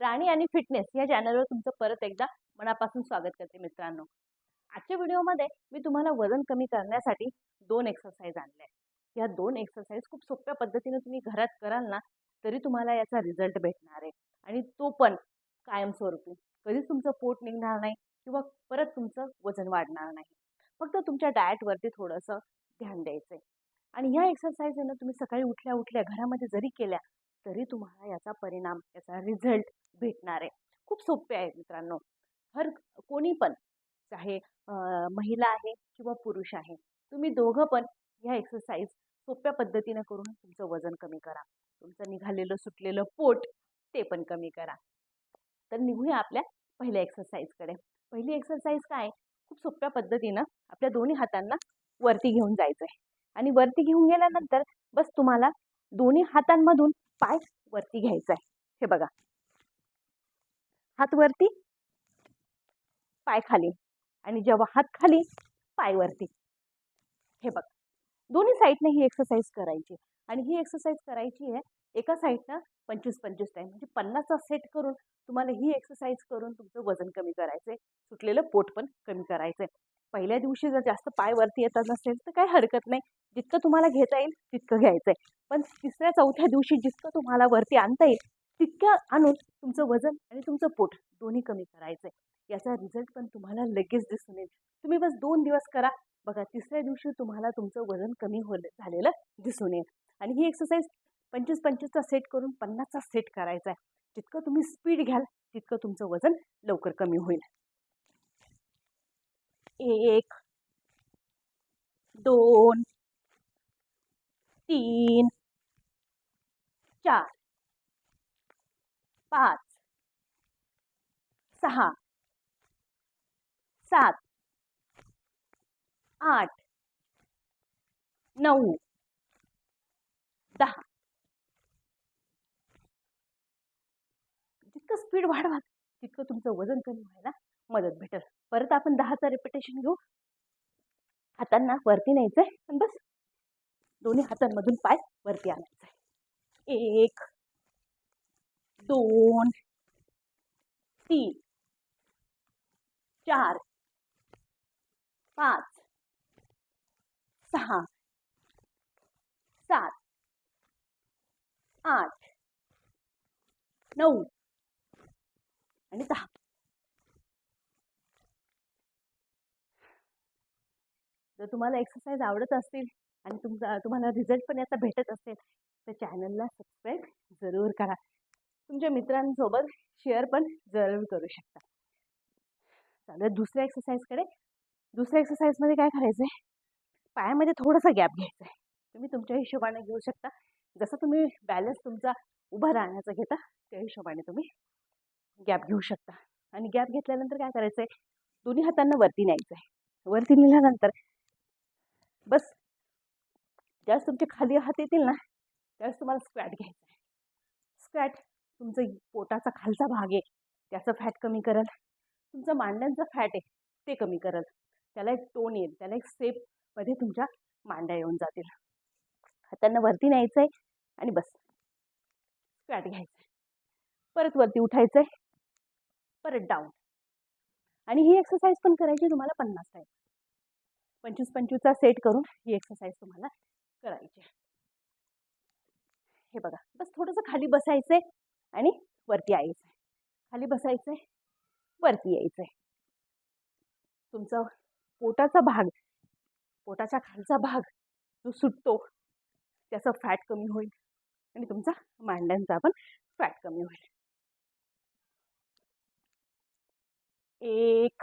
प्राणी आणि फिटनेस या चॅनलवर तुमचं परत एकदा मनापासून स्वागत करते मित्रांनो. आजच्या व्हिडिओमध्ये मी तुम्हाला वजन कमी करण्यासाठी दोन एक्सरसाइज आणल्या आहेत. या दोन एक्सरसाइज खूप सोप्या पद्धतीने तुम्ही घरात कराल ना तरी तुम्हाला याचा रिझल्ट भेटणार आहे. आणि तो पण कायमस्वरूपी. कधीच तुमचं पोट निघणार नाही किंवा परत तुमचं वजन वाढणार नाही. फक्त तुमच्या डाएटवरती थोडंसं ध्यान द्यायचं आहे आणि ह्या एक्सरसाइज आहे ना तुम्ही सकाळी उठल्या उठल्या घरामध्ये जरी केल्या तरी तुम्हाला याचा परिणाम याचा रिझल्ट भेटणार आहे. खूप सोपे आहे मित्रांनो. हर कोणी पण चाहे महिला आहे किंवा पुरुष आहे तुम्ही दोघं पण ह्या एक्सरसाइज सोप्या पद्धतीनं करून तुमचं वजन कमी करा. तुमचं निघालेलं सुटलेलं पोट ते पण कमी करा. तर निघूया आपल्या पहिल्या एक्सरसाइजकडे पहिली एक्सरसाइज काय? खूप सोप्या पद्धतीनं आपल्या दोन्ही हातांना वरती घेऊन जायचं आहे आणि वरती घेऊन गेल्यानंतर बस तुम्हाला दोन्ही हातांमधून पाय वरती घ्यायचा आहे हे बघा. हात वरती पाय खाली. आणि जेव्हा हात खाली पाय वरती. हे बघा. दोन्ही साईडने ही एक्सरसाइज करायची. आणि ही एक्सरसाइज करायची आहे एका साईडनं पंचवीस पंचवीस टाईम म्हणजे पन्नासचा सेट करून तुम्हाला ही एक्सरसाइज करून तुमचं वजन कमी करायचं आहे सुटलेलं पोट पण कमी करायचं आहे पहिल्या दिवशी जर जास्त पाय वरती येतात नसेल तर काही हरकत नाही. जितकं तुम्हाला घेता येईल तितकं घ्यायचं आहे पण तिसऱ्या चौथ्या दिवशी जितकं तुम्हाला वरती आणता येईल तितक्या आणून तुमचं वजन आणि तुमचं पोट दोन्ही कमी करायचं आहे याचा रिझल्ट पण तुम्हाला लगेच दिसून येईल. तुम्ही बस दोन दिवस करा. बघा तिसऱ्या दिवशी तुम्हाला तुमचं वजन कमी हो झालेलं दिसून येईल. आणि ही एक्सरसाइज पंचवीस पंचवीसचा सेट करून पन्नासचा सेट करायचा आहे जितकं तुम्ही स्पीड घ्याल तितकं तुमचं वजन लवकर कमी होईल. एक दोन तीन चार पाच सहा सात आठ नऊ दहा. जितकं स्पीड वाढवा. तितकं तुमचं वजन कमी व्हायला मदत भेटेल. परत आपण दहाचं रिपिटेशन घेऊ. हातांना वरती न्यायचं आहे आणि बस. दोन्ही हातांमधून पाय वरती आणायचंय एक दोन तीन चार पाच सहा सात आठ नऊ आणि दहा. जर तुम्हाला एक्सरसाइज आवडत असतील आणि तुमचा तुम्हाला रिझल्ट पण याचा भेटत असेल तर चॅनलला सबस्क्राईब जरूर करा. तुमच्या मित्रांसोबत शेअर पण जरूर करू शकता. चालेल दुसऱ्या एक्सरसाइजकडे दुसऱ्या एक्सरसाइजमध्ये काय करायचं आहे पायामध्ये थोडासा गॅप घ्यायचा आहे. तुम्ही तुमच्या हिशोबाने घेऊ शकता. जसं तुम्ही बॅलन्स तुमचा उभा राहण्याचा घेता त्या हिशोबाने तुम्ही गॅप घेऊ शकता. आणि गॅप घेतल्यानंतर काय करायचं आहे दोन्ही हातांना वरती न्यायचं आहे वरती नेल्यानंतर बस. ज्यावेळेस तुमचे खाली हात येतील ना त्यावेळेस तुम्हाला स्क्वॅट घ्यायचा आहे. स्क्वॅट तुमचं पोटाचा खालचा भाग आहे त्याचं फॅट कमी करेल. तुमचं मांड्यांचं फॅट आहे ते कमी करेल. त्याला एक टोन येईल त्याला एक सेपमध्ये तुमच्या मांड्या येऊन जातील. हातांना वरती न्यायचं आहे आणि बस. स्क्वॅट घ्यायचं आहे परत वरती उठायचं आहे परत डाऊन आणि ही एक्सरसाइज पण करायची तुम्हाला पन्नास टाईम पंचवीस पंचवीसचा सेट करून ही एक्सरसाइज तुम्हाला करायची हे बघा बस थोडंसं खाली बसायचं आहे आणि वरती यायचं आहे खाली बसायचं आहे वरती यायचं आहे तुमचा पोटाचा भाग पोटाच्या खालचा भाग जो सुटतो त्याचं फॅट कमी होईल आणि तुमचा मांड्यांचा पण फॅट कमी होईल. एक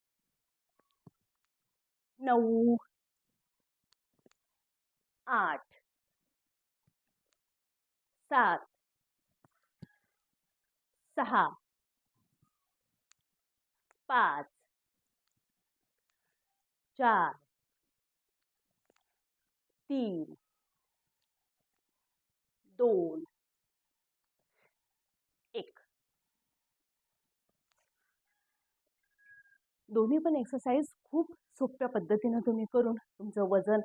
नऊ आठ। सात। सहा। पाच। चार। तीन। दोन। एक। दोन्ही पण एक्सरसाइज खूप सोप्या पद्धतीनं तुम्ही करून तुमचं वजन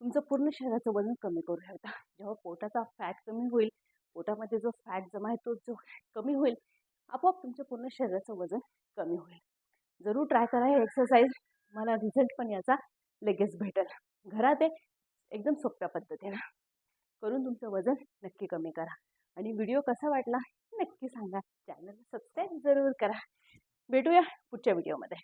तुमचं पूर्ण शरीराचं वजन कमी करू शकता. जेव्हा पोटाचा फॅट कमी होईल पोटामध्ये जो फॅट जमा आहे तो जो कमी होईल आपोआप तुमच्या पूर्ण शरीराचं वजन कमी होईल. जरूर ट्राय करा हे एक्सरसाइज मला रिझल्ट पण याचा लगेच भेटेल. घरात आहे एकदम सोप्या पद्धतीनं करून तुमचं वजन नक्की कमी करा. आणि व्हिडिओ कसा वाटला नक्की सांगा. चॅनल सबस्क्राईब जरूर करा. भेटूया पुढच्या व्हिडिओमध्ये